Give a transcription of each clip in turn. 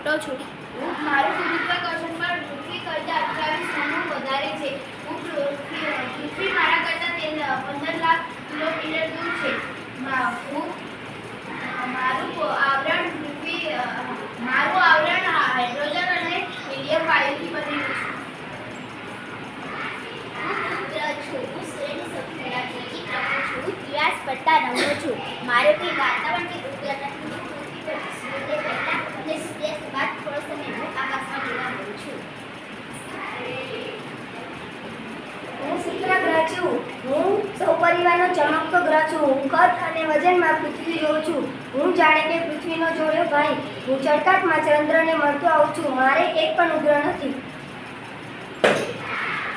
મોટો છું મારું ગુરુત્વાકર્ષણ પર પૃથ્વી કરતાં અઠ્યાવીસ ગણું વધારે છે. હું પૃથ્વી મારા કરતાં પંદર લાખ કિલોમીટર દૂર છે. હું મારું આવરણ પૃથ્વી મારું આવરણ હાઇડ્રોજન અને હિલિયમ વાયુથી બનેલું છે. હું પીવાસ પડતા રમું છું. મારે તે વાતાવરણથી ઉદ્ગત હું શુક્ર ગ્રહ છું. હું સૌપરિવારનો ચમકતો ગ્રહ છું. હું કદ અને વજનમાં પૃથ્વી જોઉં છું. હું જાણે કે પૃથ્વીનો જોડ્યો ભાઈ. હું ચળકાટમાં ચંદ્રને મળતો આવું છું. મારે એક પણ ઉગ્ર નથી.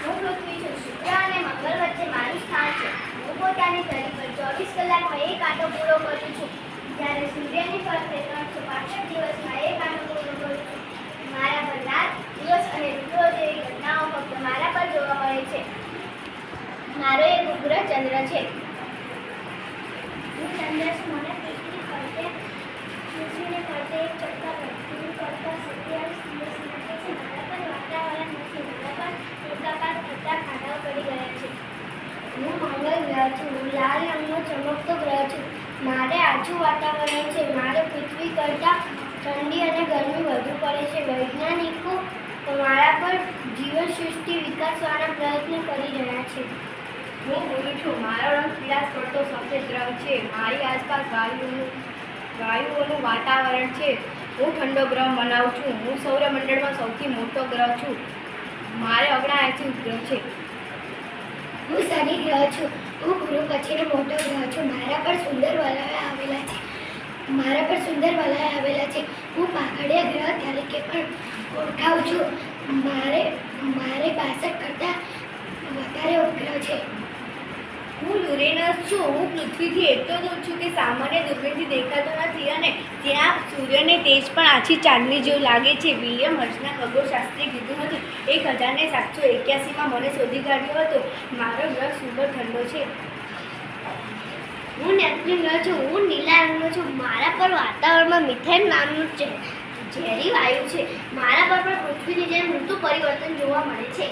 હું પૃથ્વી છું. શુક્ર અને મંગળ વચ્ચે મારું સ્થાન છે. ચોવીસ કલાકમાં એક આંટો પૂરો કરું છું. જ્યારે સૂર્યની ફરતે ત્રણસો પાસઠ દિવસમાં એક આંટો પૂરો કરું છું મારા પર રાત દિવસ અને ઋતુઓ જેવી ઘટનાઓ ફક્ત મારા પર જોવા મળે છે મારો એક ઉગ્ર ચંદ્ર છે. હું ચંદ્ર મને પૃથ્વી ફરતે પૃથ્વીને ફરતે એક ચક્કર સત્યાવીસ મારા પર વાતાવરણ નથી. મારા પર વૃત્તાકાર થતા ખાડાઓ પડી ગયા છે. હું મંગળ ગ્રહ છું. હું લાલ રંગનો ચમકતો ગ્રહ છું. મારે આછું વાતાવરણ છે. મારે પૃથ્વી કરતાં ઠંડી અને ગરમી વધુ પડે છે. વૈજ્ઞાનિકો મારા પર જીવન સૃષ્ટિ વિકાસવાના પ્રયત્ન કરી રહ્યા છે. હું ગુરુ છું મારો રંગ પીળાશ પડતો સફેદ રંગ છે. મારી આસપાસ વાયુઓનું વાયુઓનું વાતાવરણ છે. હું ઠંડો ગ્રહ મનાવું છું. હું સૌરમંડળમાં સૌથી મોટો ગ્રહ છું. મારે ઓગણએંસી ગ્રહ છે. હું શનિ ગ્રહ છું. હું ગુરુ પછીનો મોટો ગ્રહ છું. મારા પર સુંદર વલય આવેલા છે. મારા પર સુંદર વલય આવેલા છે. હું પાઘડિયા ગ્રહ તરીકે પણ ઓળખાવું છું. મારે મારે બાસઠ કરતાં વધારે ઉપગ્રહ છે. હું યુરેનસ છું, હું પૃથ્વીથી એટલો દૂર છું કે સામાન્ય દૂરબીનથી દેખાતો નથી અને ત્યાં સૂર્યને તેજ પણ આછી ચાંદની જેવું લાગે છે. વિલિયમ હર્ષના ખગોળશાસ્ત્રીએ કીધું હતું, એક હજારને સાતસો એક્યાસીમાં મને શોધી કાઢ્યો હતો. મારો ગ્રહ સુંદર ઠંડો છે. હું નેપચ્યુન ગ્રહ છું, હું નીલા રંગનો છું. મારા પર વાતાવરણમાં મિથેન નામનું છે ઝેરી વાયુ છે. મારા પર પણ પૃથ્વીની જેમ ઋતુ પરિવર્તન જોવા મળે છે.